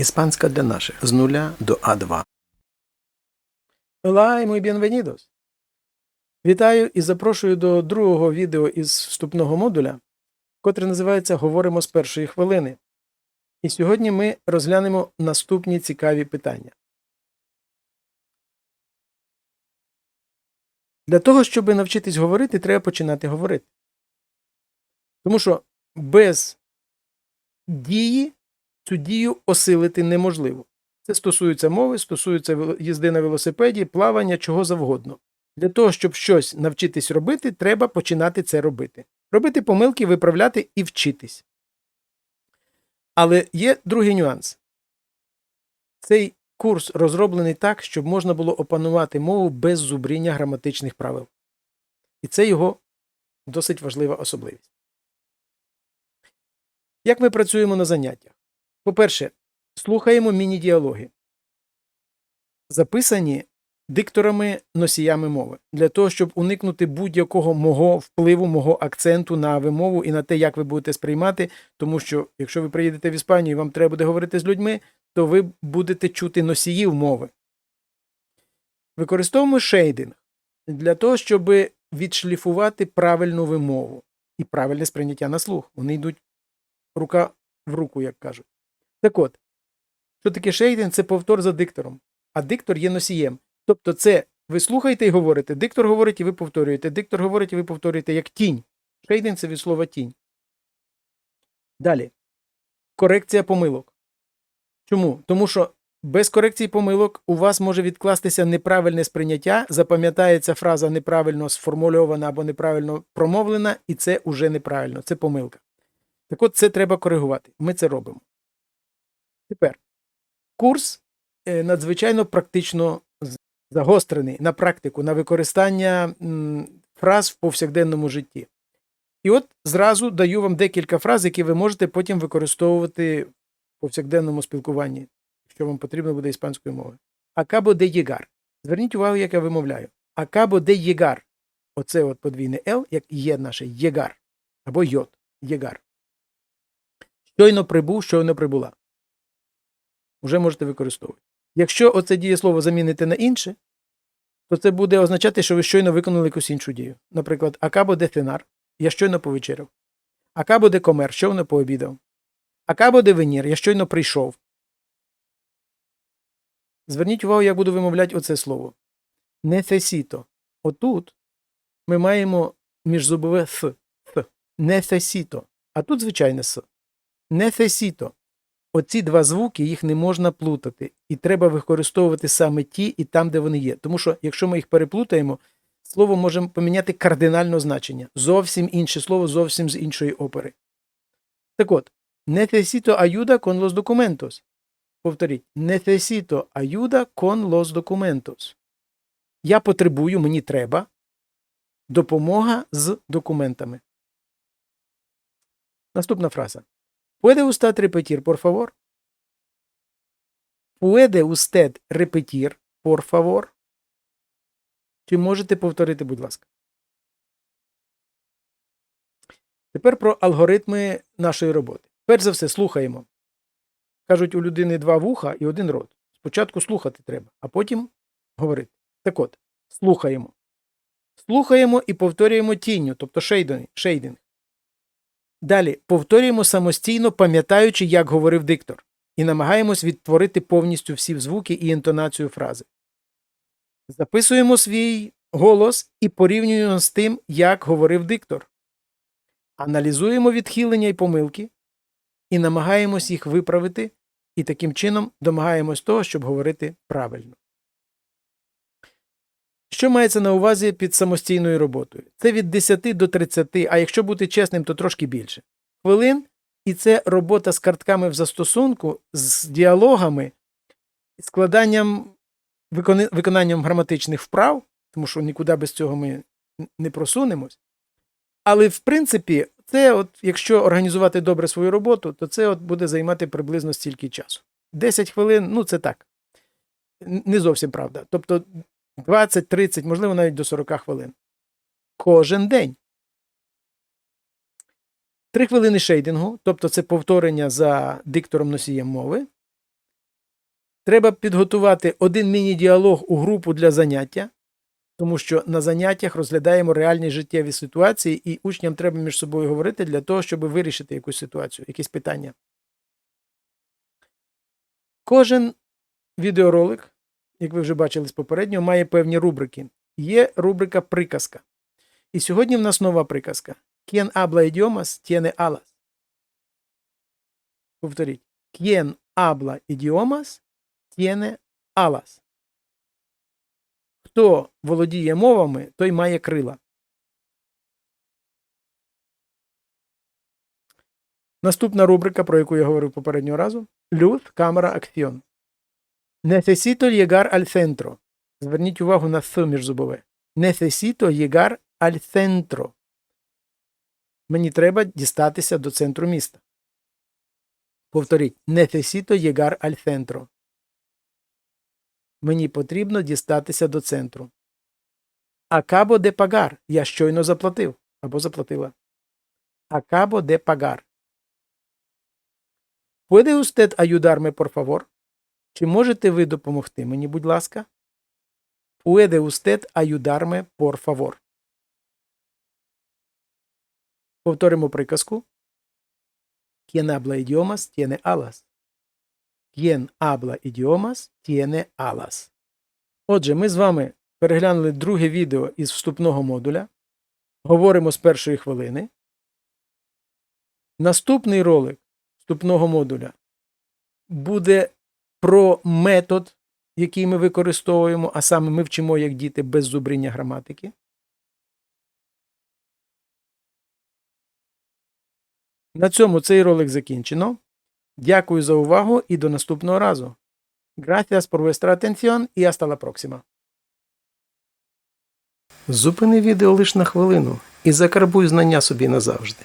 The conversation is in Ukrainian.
Іспанська для наших з нуля до А2. Hola muy bienvenidos. Вітаю і запрошую до другого відео із вступного модуля, котре називається Говоримо з першої хвилини. І сьогодні ми розглянемо наступні цікаві питання. Для того, щоб навчитись говорити, треба починати говорити. Тому що без дії цю дію осилити неможливо. Це стосується мови, стосується їзди на велосипеді, плавання, чого завгодно. Для того, щоб щось навчитись робити, треба починати це робити. Робити помилки, виправляти і вчитись. Але є другий нюанс. Цей курс розроблений так, щоб можна було опанувати мову без зубріння граматичних правил. І це його досить важлива особливість. Як ми працюємо на заняттях? По-перше, слухаємо міні-діалоги, записані дикторами носіями мови, для того, щоб уникнути будь-якого мого впливу, мого акценту на вимову і на те, як ви будете сприймати, тому що якщо ви приїдете в Іспанію і вам треба буде говорити з людьми, то ви будете чути носіїв мови. Використовуємо шейдинг для того, щоб відшліфувати правильну вимову і правильне сприйняття на слух. Вони йдуть рука в руку, як кажуть. Так от, що таке шейдинг? Це повтор за диктором, а диктор є носієм. Тобто, це ви слухаєте і говорите, диктор говорить, і ви повторюєте, диктор говорить, і ви повторюєте як тінь. Шейдинг це від слова тінь. Далі. Корекція помилок. Чому? Тому що без корекції помилок у вас може відкластися неправильне сприйняття, запам'ятається фраза неправильно сформульована або неправильно промовлена, і це уже неправильно, це помилка. Так от це треба коригувати. Ми це робимо. Тепер курс е, надзвичайно практично загострений на практику, на використання фраз в повсякденному житті. І от зразу даю вам декілька фраз, які ви можете потім використовувати в повсякденному спілкуванні, якщо вам потрібно буде іспанською мовою. Акабо де єгар. Зверніть увагу, як я вимовляю. Акабо де єгар. Оце от подвійне Л, як є наше єгар. Або йод. Єгар. Щойно прибув, щойно прибула. Уже можете використовувати. Якщо оце дієслово замінити на інше, то це буде означати, що ви щойно виконали якусь іншу дію. Наприклад, акабо де фенар, я щойно повечеряв. Акабо де комер, щойно пообідав. Акабо де венір, я щойно прийшов. Зверніть увагу, як буду вимовляти оце слово. Нефесіто. Отут ми маємо міжзубове ф. Нефесіто. А тут звичайне с. Нефесіто. Оці два звуки їх не можна плутати, і треба використовувати саме ті і там, де вони є. Тому що, якщо ми їх переплутаємо, слово може поміняти кардинально значення. Зовсім інше слово, зовсім з іншої опери. Так от, necesito ayuda con los documentos. Повторіть, necesito ayuda con los documentos. Я потребую, мені треба допомога з документами. Наступна фраза. ¿Puede usted repetir, por favor? ¿Puede usted repetir, por favor? Чи можете повторити, будь ласка? Тепер про алгоритми нашої роботи. Перш за все, слухаємо. Кажуть, у людини два вуха і один рот. Спочатку слухати треба, а потім говорити. Так от, слухаємо. Слухаємо і повторюємо тінню, тобто шейдинг. Далі повторюємо самостійно, пам'ятаючи, як говорив диктор, і намагаємось відтворити повністю всі звуки і інтонацію фрази. Записуємо свій голос і порівнюємо з тим, як говорив диктор. Аналізуємо відхилення і помилки і намагаємось їх виправити, і таким чином домагаємось того, щоб говорити правильно. Що мається на увазі під самостійною роботою? Це від 10 до 30, а якщо бути чесним, то трошки більше. Хвилин, і це робота з картками в застосунку, з діалогами, складанням, виконанням граматичних вправ, тому що нікуди без цього ми не просунемось. Але в принципі, це, от, якщо організувати добре свою роботу, то це от буде займати приблизно стільки часу. 10 хвилин, ну це так. Не зовсім правда. Тобто 20, 30, можливо, навіть до 40 хвилин. Кожен день. Три хвилини шейдингу, тобто це повторення за диктором носієм мови. Треба підготувати один міні-діалог у групу для заняття, тому що на заняттях розглядаємо реальні життєві ситуації, і учням треба між собою говорити для того, щоб вирішити якусь ситуацію, якісь питання. Кожен відеоролик, як ви вже бачили з попереднього, має певні рубрики. Є рубрика приказка. І сьогодні в нас нова приказка. Quien habla idiomas tiene alas. Повторіть. Quien habla idiomas tiene alas. Хто володіє мовами, той має крила. Наступна рубрика, про яку я говорив попереднього разу. Luz, камера, акціон. Necesito llegar al centro. Зверніть увагу на «с» міжзубове. Necesito llegar al centro. Мені треба дістатися до центру міста. Повторіть. Necesito llegar al centro. Мені потрібно дістатися до центру. Acabo de pagar. Я щойно заплатив або заплатила. Acabo de pagar. Puede usted ayudarme, por favor? Чи можете ви допомогти мені, будь ласка? Puede usted ayudarme, por favor? Повторимо приказку. Quien habla idiomas tiene alas. Quien habla idiomas tiene alas. Отже, ми з вами переглянули друге відео із вступного модуля. Говоримо з першої хвилини. Наступний ролик вступного модуля буде про метод, який ми використовуємо, а саме ми вчимо як діти без зубріння граматики. На цьому цей ролик закінчено. Дякую за увагу і до наступного разу. Gracias por vuestra atención y hasta la próxima. Зупини відео лише на хвилину і закарбуй знання собі назавжди.